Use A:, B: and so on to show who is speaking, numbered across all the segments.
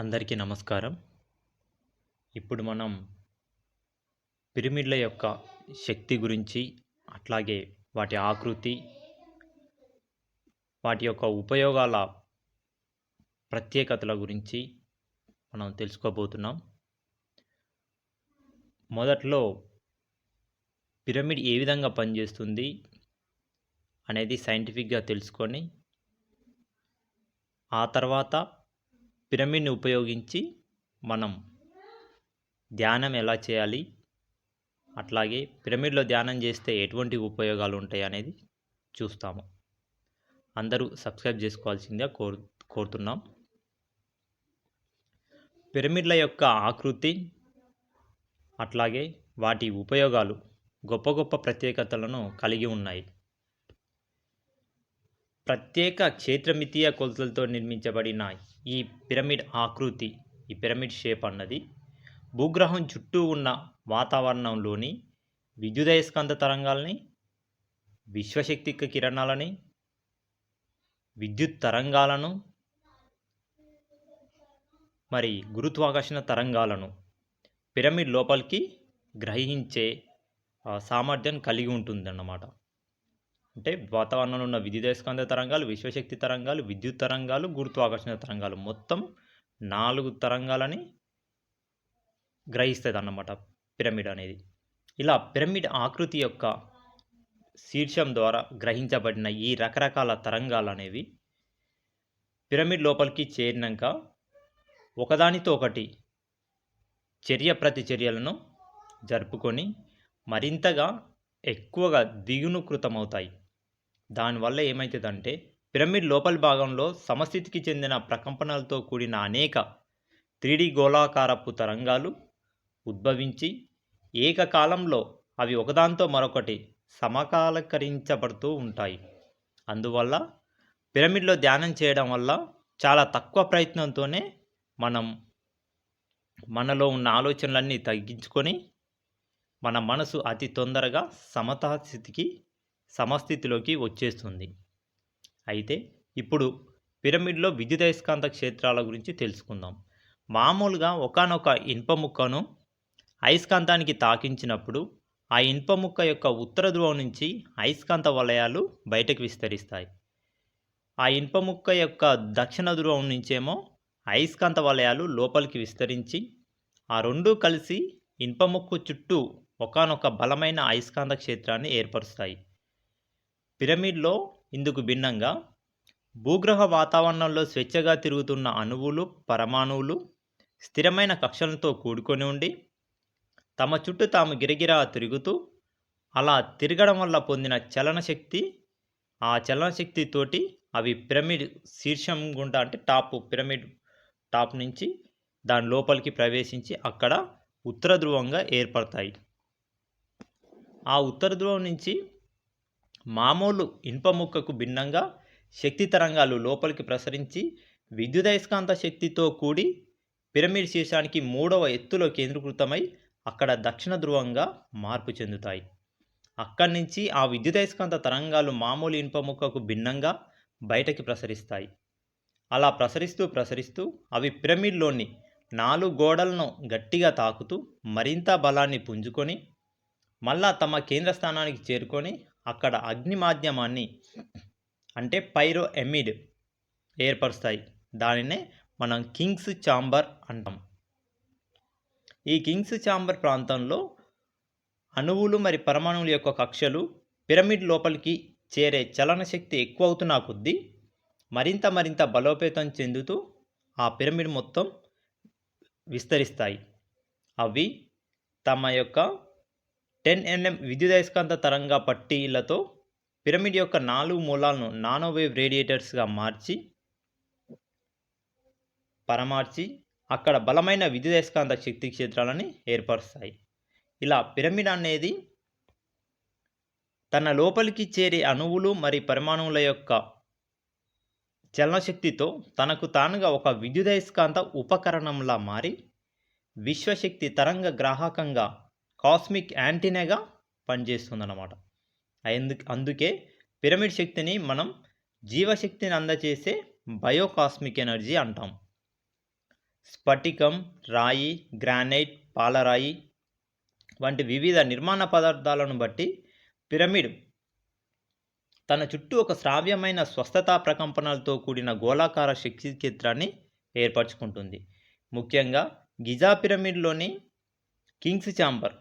A: అందరికీ నమస్కారం. ఇప్పుడు మనం పిరమిడ్ల యొక్క శక్తి గురించి అట్లాగే వాటి ఆకృతి వాటి యొక్క ఉపయోగాల ప్రత్యేకతల గురించి మనం తెలుసుకోబోతున్నాం. మొదట్లో పిరమిడ్ ఏ విధంగా పనిచేస్తుంది అనేది సైంటిఫిక్గా తెలుసుకొని ఆ తర్వాత పిరమిడ్ని ఉపయోగించి మనం ధ్యానం ఎలా చేయాలి? అట్లాగే పిరమిడ్లో ధ్యానం చేస్తే ఎటువంటి ఉపయోగాలు ఉంటాయి అనేది చూస్తాము. అందరూ సబ్స్క్రైబ్ చేసుకోవాల్సిందిగా కోరు కోరుతున్నాం. పిరమిడ్ల యొక్క ఆకృతి అట్లాగే వాటి ఉపయోగాలు గొప్ప గొప్ప ప్రత్యేకతలను కలిగి ఉన్నాయి. ప్రత్యేక క్షేత్రమితీయ కొలతలతో నిర్మించబడిన ఈ పిరమిడ్ ఆకృతి ఈ పిరమిడ్ షేప్ అన్నది భూగ్రహం చుట్టూ ఉన్న వాతావరణంలోని విద్యుదయస్కాంత తరంగాల్ని విశ్వశక్తిక కిరణాలని విద్యుత్ తరంగాలను మరి గురుత్వాకర్షణ తరంగాలను పిరమిడ్ లోపలికి గ్రహించే సామర్థ్యం కలిగి ఉంటుందన్నమాట. అంటే వాతావరణంలో ఉన్న విద్యుదయస్కాంత తరంగాలు విశ్వశక్తి తరంగాలు విద్యుత్ తరంగాలు గురుత్వాకర్షణ తరంగాలు మొత్తం నాలుగు తరంగాలని గ్రహిస్తుంది అన్నమాట పిరమిడ్ అనేది. ఇలా పిరమిడ్ ఆకృతి యొక్క శీర్షం ద్వారా గ్రహించబడిన ఈ రకరకాల తరంగాలు అనేవి పిరమిడ్ లోపలికి చేరినాక ఒకదానితో ఒకటి చర్య ప్రతిచర్యలను జరుపుకొని మరింతగా ఎక్కువగా దిగునుకృతమవుతాయి దానివల్ల ఏమవుతుందంటే పిరమిడ్ లోపలి భాగంలో సమస్థితికి చెందిన ప్రకంపనలతో కూడిన అనేక త్రీడి గోళాకారపు తరంగాలు ఉద్భవించి ఏకకాలంలో అవి ఒకదాంతో మరొకటి సమకాలకరించబడుతూ ఉంటాయి. అందువల్ల పిరమిడ్లో ధ్యానం చేయడం వల్ల చాలా తక్కువ ప్రయత్నంతోనే మనం మనలో ఉన్న ఆలోచనలన్నీ తగ్గించుకొని మన మనసు అతి తొందరగా సమతా స్థితికి సమస్థితిలోకి వచ్చేస్తుంది. అయితే ఇప్పుడు పిరమిడ్లో విద్యుదయస్కాంత క్షేత్రాల గురించి తెలుసుకుందాం. మామూలుగా ఒకానొక ఇనుప ముక్కను అయస్కాంతానికి తాకించినప్పుడు ఆ ఇనుప ముక్క యొక్క ఉత్తర ధ్రువం నుంచి అయస్కాంత వలయాలు బయటకు విస్తరిస్తాయి. ఆ ఇనుప ముక్క యొక్క దక్షిణ ధ్రువం నుంచేమో అయస్కాంత వలయాలు లోపలికి విస్తరించి ఆ రెండూ కలిసి ఇనుప ముక్కు చుట్టూ ఒకానొక బలమైన అయస్కాంత క్షేత్రాన్ని ఏర్పరుస్తాయి. పిరమిడ్లో ఇందుకు భిన్నంగా భూగ్రహ వాతావరణంలో స్వేచ్ఛగా తిరుగుతున్న అణువులు పరమాణువులు స్థిరమైన కక్షలతో కూడుకొని ఉండి తమ చుట్టూ తాము గిరగిరా తిరుగుతూ అలా తిరగడం వల్ల పొందిన చలన శక్తి ఆ చలనశక్తితోటి అవి పిరమిడ్ శీర్షం గుండా అంటే టాప్ పిరమిడ్ టాప్ నుంచి దాని లోపలికి ప్రవేశించి అక్కడ ఉత్తర ధ్రువంగా ఏర్పడతాయి. ఆ ఉత్తర ధ్రువం నుంచి మామూలు ఇనుప ముక్కకు భిన్నంగా శక్తి తరంగాలు లోపలికి ప్రసరించి విద్యుదయస్కాంత శక్తితో కూడి పిరమిడ్ శీర్షానికి మూడవ ఎత్తులో కేంద్రీకృతమై అక్కడ దక్షిణ ధ్రువంగా మార్పు చెందుతాయి. అక్కడి నుంచి ఆ విద్యుదయస్కాంత తరంగాలు మామూలు ఇనుప ముక్కకు భిన్నంగా బయటకి ప్రసరిస్తాయి. అలా ప్రసరిస్తూ ప్రసరిస్తూ అవి పిరమిడ్లోని నాలుగు గోడలను గట్టిగా తాకుతూ మరింత బలాన్ని పుంజుకొని మళ్ళా తమ కేంద్ర స్థానానికి చేరుకొని అక్కడ అగ్ని మాధ్యమాన్ని అంటే పైరో ఎమిడ్ ఏర్పరుస్తాయి. దానినే మనం కింగ్స్ చాంబర్ అంటాం. ఈ కింగ్స్ చాంబర్ ప్రాంతంలో అణువులు మరి పరమాణువుల యొక్క కక్షలు పిరమిడ్ లోపలికి చేరే చలన శక్తి ఎక్కువ అవుతున్న కొద్దీ మరింత మరింత బలోపేతం చెందుతూ ఆ పిరమిడ్ మొత్తం విస్తరిస్తాయి. అవి తమ యొక్క టెన్ ఎన్ఎం విద్యుదయస్కాంత తరంగ పట్టీలతో పిరమిడ్ యొక్క నాలుగు మూలాలను నానోవేవ్ రేడియేటర్స్గా మార్చి పరమార్చి అక్కడ బలమైన విద్యుదయస్కాంత శక్తి క్షేత్రాలని ఏర్పరుస్తాయి. ఇలా పిరమిడ్ అనేది తన లోపలికి చేరే అణువులు మరి పరమాణువుల యొక్క చలనశక్తితో తనకు తానుగా ఒక విద్యుదయస్కాంత ఉపకరణంలా మారి విశ్వశక్తి తరంగ గ్రాహకంగా కాస్మిక్ యాంటీనాగా పనిచేస్తుందన్నమాట. అందుకే అందుకే పిరమిడ్ శక్తిని మనం జీవశక్తిని అందచేసే బయోకాస్మిక్ ఎనర్జీ అంటాం. స్ఫటికం రాయి గ్రానైట్ పాలరాయి వంటి వివిధ నిర్మాణ పదార్థాలను బట్టి పిరమిడ్ తన చుట్టూ ఒక శ్రావ్యమైన స్వస్థతా ప్రకంపనలతో కూడిన గోళాకార శక్తి చిత్రాన్ని ఏర్పరచుకుంటుంది. ముఖ్యంగా గిజా పిరమిడ్లోని కింగ్స్ ఛాంబర్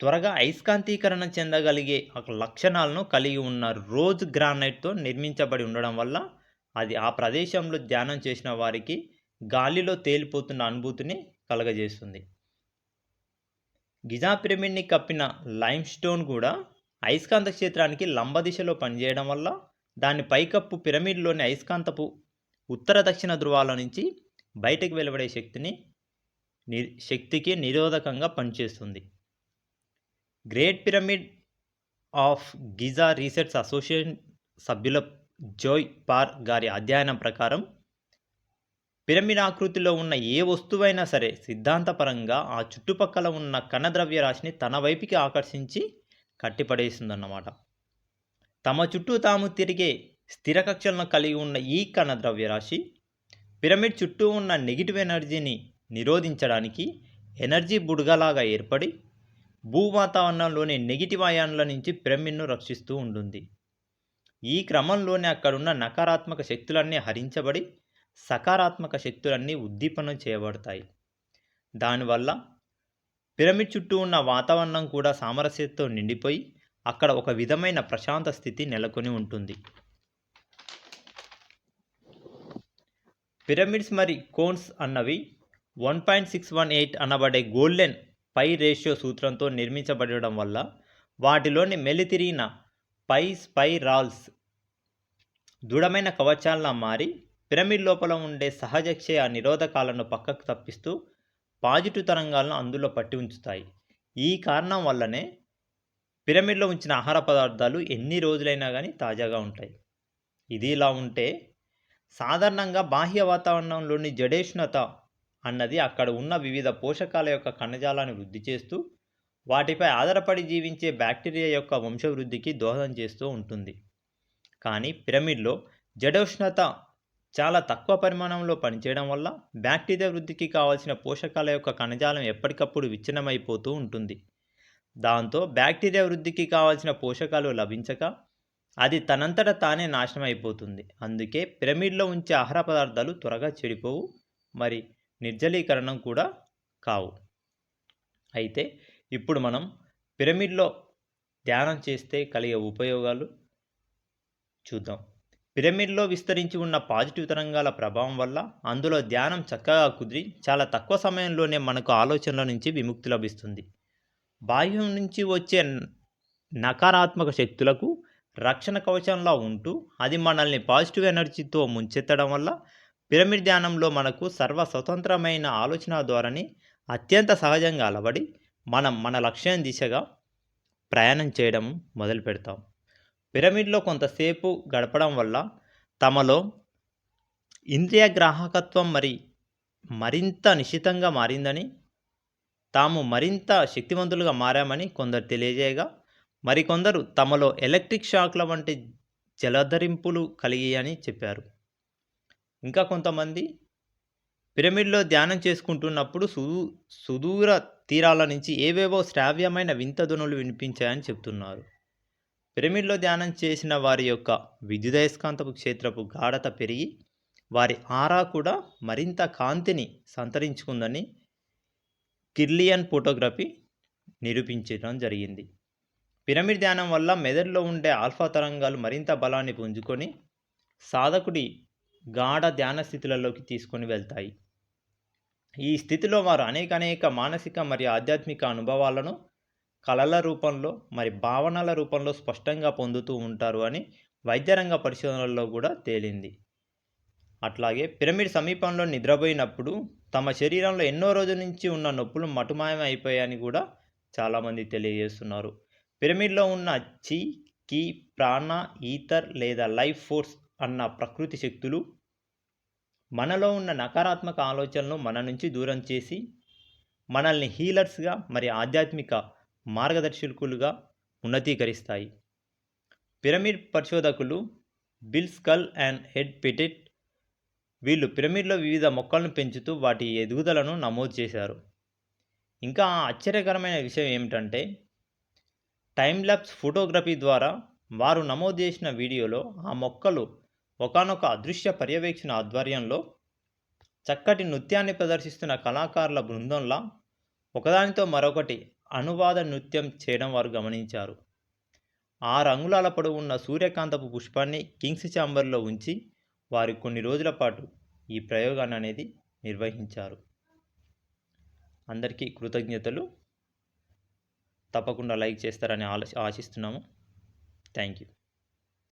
A: త్వరగా అయస్కాంతీకరణ చెందగలిగే ఒక లక్షణాలను కలిగి ఉన్న రోజ్ గ్రానైట్తో నిర్మించబడి ఉండడం వల్ల అది ఆ ప్రదేశంలో ధ్యానం చేసిన వారికి గాలిలో తేలిపోతున్న అనుభూతిని కలగజేస్తుంది. గిజా పిరమిడ్ని కప్పిన లైమ్ స్టోన్ కూడా అయస్కాంత క్షేత్రానికి లంబ దిశలో పనిచేయడం వల్ల దాని పైకప్పు పిరమిడ్లోని అయస్కాంతపు ఉత్తర దక్షిణ ధృవాల నుంచి బయటకు వెలువడే శక్తిని ని శక్తికి నిరోధకంగా పనిచేస్తుంది. Great pyramid of Giza research association సభ్యుల జోయ్ పార్ గారి అధ్యయనం ప్రకారం పిరమిడ్ ఆకృతిలో ఉన్న ఏ వస్తువైనా సరే సిద్ధాంతపరంగా ఆ చుట్టుపక్కల ఉన్న కణద్రవ్య రాశిని తన వైపుకి ఆకర్షించి కట్టిపడేసిందన్నమాట. తమ చుట్టూ తాము తిరిగే స్థిర కక్షలను కలిగి ఉన్న ఈ కణ ద్రవ్యరాశి పిరమిడ్ చుట్టూ ఉన్న నెగిటివ్ ఎనర్జీని నిరోధించడానికి ఎనర్జీ బుడగలాగా ఏర్పడి భూ వాతావరణంలోని నెగిటివ్ అయాన్ల నుంచి పిరమిడ్ను రక్షిస్తూ ఉంటుంది. ఈ క్రమంలోనే అక్కడున్న నకారాత్మక శక్తులన్నీ హరించబడి సకారాత్మక శక్తులన్నీ ఉద్దీపనం చేయబడతాయి. దానివల్ల పిరమిడ్ చుట్టూ ఉన్న వాతావరణం కూడా సామరస్యతతో నిండిపోయి అక్కడ ఒక విధమైన ప్రశాంత స్థితి నెలకొని ఉంటుంది. పిరమిడ్స్ మరి కోన్స్ అన్నవి one point six one eight అనబడే గోల్డెన్ పై రేషియో సూత్రంతో నిర్మించబడడం వల్ల వాటిలోని మెలితిరిగిన పై స్పై రాల్స్ దృఢమైన కవచాల్లా మారి పిరమిడ్ లోపల ఉండే సహజ క్షయ నిరోధకాలను పక్కకు తప్పిస్తూ పాజిటివ్ తరంగాలను అందులో పట్టి ఉంచుతాయి. ఈ కారణం వల్లనే పిరమిడ్లో ఉంచిన ఆహార పదార్థాలు ఎన్ని రోజులైనా కానీ తాజాగా ఉంటాయి. ఇది ఇలా ఉంటే సాధారణంగా బాహ్య వాతావరణంలోని జడేష్ణత అన్నది అక్కడ ఉన్న వివిధ పోషకాల యొక్క కణజాలాన్ని వృద్ధి చేస్తూ వాటిపై ఆధారపడి జీవించే బ్యాక్టీరియా యొక్క వంశవృద్ధికి దోహదం చేస్తూ ఉంటుంది. కానీ పిరమిడ్లో జడోష్ణత చాలా తక్కువ పరిమాణంలో పనిచేయడం వల్ల బ్యాక్టీరియా వృద్ధికి కావాల్సిన పోషకాల యొక్క కణజాలం ఎప్పటికప్పుడు విచ్ఛిన్నమైపోతూ ఉంటుంది. దాంతో బ్యాక్టీరియా వృద్ధికి కావాల్సిన పోషకాలు లభించక అది తనంతట తానే నాశనం అయిపోతుంది అందుకే పిరమిడ్లో ఉంచే ఆహార పదార్థాలు త్వరగా చెడిపోవు. మరి నిర్జలీకరణం కూడా కావు. అయితే ఇప్పుడు మనం పిరమిడ్లో ధ్యానం చేస్తే కలిగే ఉపయోగాలు చూద్దాం. పిరమిడ్లో విస్తరించి ఉన్న పాజిటివ్ తరంగాల ప్రభావం వల్ల అందులో ధ్యానం చక్కగా కుదిరి చాలా తక్కువ సమయంలోనే మనకు ఆలోచనల నుంచి విముక్తి లభిస్తుంది. బాహ్యం నుంచి వచ్చే నకారాత్మక శక్తులకు రక్షణ కవచంలా ఉంటూ అది మనల్ని పాజిటివ్ ఎనర్జీతో ముంచెత్తడం వల్ల పిరమిడ్ ధ్యానంలో మనకు సర్వ స్వతంత్రమైన ఆలోచన ధోరణి అత్యంత సహజంగా అలవడి మనం మన లక్ష్యం దిశగా ప్రయాణం చేయడం మొదలు పెడతాం. పిరమిడ్లో కొంతసేపు గడపడం వల్ల తమలో ఇంద్రియ గ్రాహకత్వం మరి మరింత నిశితంగా మారిందని తాము మరింత శక్తివంతులుగా మారామని కొందరు తెలియజేయగా మరికొందరు తమలో ఎలక్ట్రిక్ షాక్ల వంటి జలధరింపులు కలిగాయని చెప్పారు. ఇంకా కొంతమంది పిరమిడ్లో ధ్యానం చేసుకుంటున్నప్పుడు సు సుదూర తీరాల నుంచి ఏవేవో శ్రావ్యమైన వింత ధ్వనులు వినిపించాయని చెప్తున్నారు. పిరమిడ్లో ధ్యానం చేసిన వారి యొక్క విద్యుదయస్కాంతపు క్షేత్రపు గాఢత పెరిగి వారి ఆరా కూడా మరింత కాంతిని సంతరించుకుందని కిర్లియన్ ఫోటోగ్రఫీ నిరూపించడం జరిగింది. పిరమిడ్ ధ్యానం వల్ల మెదడులో ఉండే ఆల్ఫా తరంగాలు మరింత బలాన్ని పుంజుకొని సాధకుడి గాఢ ధ్యాన స్థితులలోకి తీసుకొని వెళ్తాయి. ఈ స్థితిలో వారు అనేక అనేక మానసిక మరియు ఆధ్యాత్మిక అనుభవాలను కళల రూపంలో మరి భావనల రూపంలో స్పష్టంగా పొందుతూ ఉంటారు అని వైద్యరంగ పరిశోధనల్లో కూడా తేలింది. అట్లాగే పిరమిడ్ సమీపంలో నిద్రపోయినప్పుడు తమ శరీరంలో ఎన్నో రోజుల నుంచి ఉన్న నొప్పులు మటుమాయం అయిపోయాయని కూడా చాలామంది తెలియజేస్తున్నారు. పిరమిడ్లో ఉన్న చి కి ప్రాణ ఈథర్ లేదా లైఫ్ ఫోర్స్ అన్న ప్రకృతి శక్తులు మనలో ఉన్న నకారాత్మక ఆలోచనలను మన నుంచి దూరం చేసి మనల్ని హీలర్స్గా మరి ఆధ్యాత్మిక మార్గదర్శకులుగా ఉన్నతీకరిస్తాయి. పిరమిడ్ పరిశోధకులు Bill Schul and Ed Pettit వీళ్ళు పిరమిడ్లో వివిధ మొక్కలను పెంచుతూ వాటి ఎదుగుదలను నమోదు చేశారు. ఇంకా ఆశ్చర్యకరమైన విషయం ఏమిటంటే టైం ల్యాబ్స్ ఫోటోగ్రఫీ ద్వారా వారు నమోదు చేసిన వీడియోలో ఆ మొక్కలు ఒకానొక అదృశ్య పర్యవేక్షణ ఆధ్వర్యంలో చక్కటి నృత్యాన్ని ప్రదర్శిస్తున్న కళాకారుల బృందంలా ఒకదానితో మరొకటి అనువాద నృత్యం చేయడం వారు గమనించారు. ఆ రంగులాల పొడవు ఉన్న సూర్యకాంతపు పుష్పాన్ని కింగ్స్ ఛాంబర్లో ఉంచి వారు కొన్ని రోజుల పాటు ఈ ప్రయోగాన్ని అనేది నిర్వహించారు. అందరికీ కృతజ్ఞతలు. తప్పకుండా లైక్ చేస్తారని ఆలోచి ఆశిస్తున్నాము. Thank you.